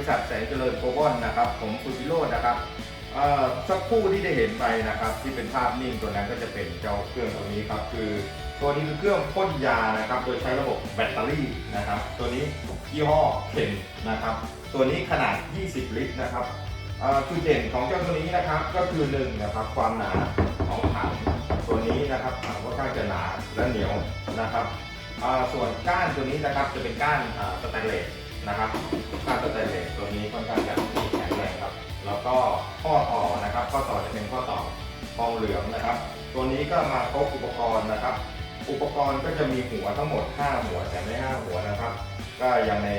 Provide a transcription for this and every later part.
บริษัทแสงเจริญโกลบอลนะครับ ผมสุธิโรจน์นะครับสักคู่ที่ได้เห็นไปนะครับ ที่เป็นภาพนิ่งตัวนั้นก็จะเป็นเจ้าเครื่องตัวนี้ครับ คือตัวนี้คือเครื่องพ่นยานะครับ โดยใช้ระบบแบตเตอรี่นะครับ ตัวนี้ยี่ห้อเคนนะครับ ตัวนี้ขนาด 20 ลิตรนะครับจุดเด่นของเจ้าตัวนี้นะครับก็คือหนึ่งนะครับความหนาของถังตัวนี้นะครับอ่าค่อนข้างจะหนาและเหนียวนะครับส่วนก้านตัวนี้นะครับจะเป็นก้านสแตนเลส นะครับก้านสแตนเลสตัวนี้ค่อนข้างจะแข็งแรงครับ แล้วก็ข้อต่อนะครับ ข้อต่อจะเป็นข้อต่อทองเหลืองนะครับ ตัวนี้ก็มาครบอุปกรณ์นะครับ อุปกรณ์ก็จะมีหัวทั้งหมด 5 หัวแต่ไม่5หัวนะครับ ก็ย่างใน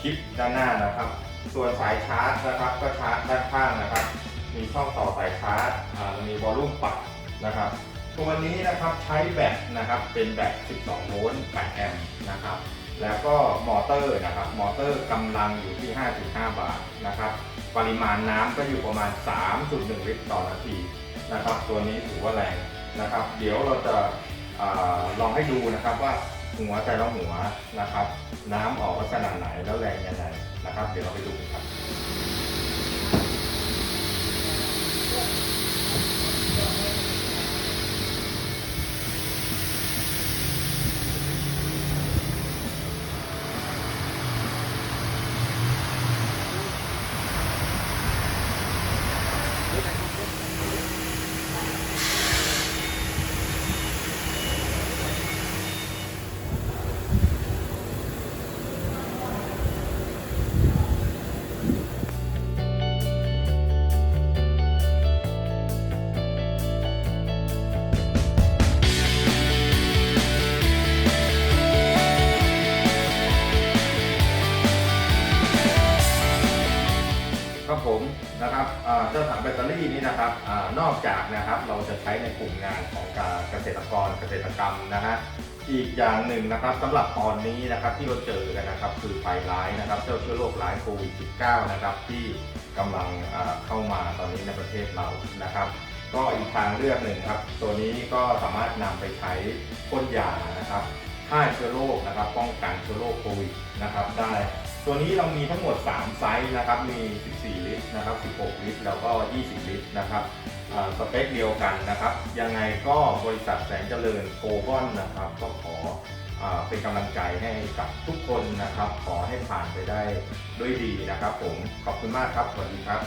คลิปด้านหน้านะครับ ส่วนสายชาร์จนะครับ ก็ชาร์จด้านข้างนะครับ มีช่องต่อสายชาร์จมีวอลลุ่มปรับนะครับตัวนี้นะครับใช้แบตนะครับเป็นแบต 12 โวลต์ 8 แอมป์นะครับ แล้วก็มอเตอร์นะครับ มอเตอร์กำลังอยู่ที่ 5.5 บาทนะครับ ปริมาณน้ำก็อยู่ประมาณ 3.1 ลิตรต่อนาทีนะครับ ตัวนี้ถือว่าแรงนะครับ เดี๋ยวเราจะอาลองให้ดูนะครับว่าหัวแต่ละหัวนะครับ น้ำออกลักษณะไหนแล้วแรงยังไงนะครับ เดี๋ยวเราไปดูกันครับ ครับผมนะครับเจ้าถังแบตเตอรี่นี้นะครับอนอกจากนะครับเราจะใช้ในกลุ่มงานของการเกษตรกรเกษตรกรรมนะฮะอีกอย่างหนึ่งนะครับสำหรับตอนนี้นะครับที่เราเจอกันนะครับคือไฟร้ายนะครับเจ้าเชื้อโรคร้ายโควิด -19 นะครับที่กำลังเข้ามาตอนนี้ในประเทศเรานะครับ ก็อีกทางเลือกหนึ่งครับ ตัวนี้ก็สามารถนำไปใช้พ่นยานะครับฆ่าเชื้อโรคนะครับป้องกันเชื้อโรคโควิดนะครับได้ ตัวนี้เรามีทั้งหมด 3 ไซส์นะครับ มี 14 ลิตรนะครับ 16 ลิตร แล้วก็ 20 ลิตรนะครับสเปคเดียวกันนะครับ ยังไงก็บริษัทแสงเจริญโกลบอลนะครับ ก็ขอเป็นกำลังใจให้กับทุกคนนะครับ ขอให้ผ่านไปได้ด้วยดีนะครับผม ขอบคุณมากครับ สวัสดีครับ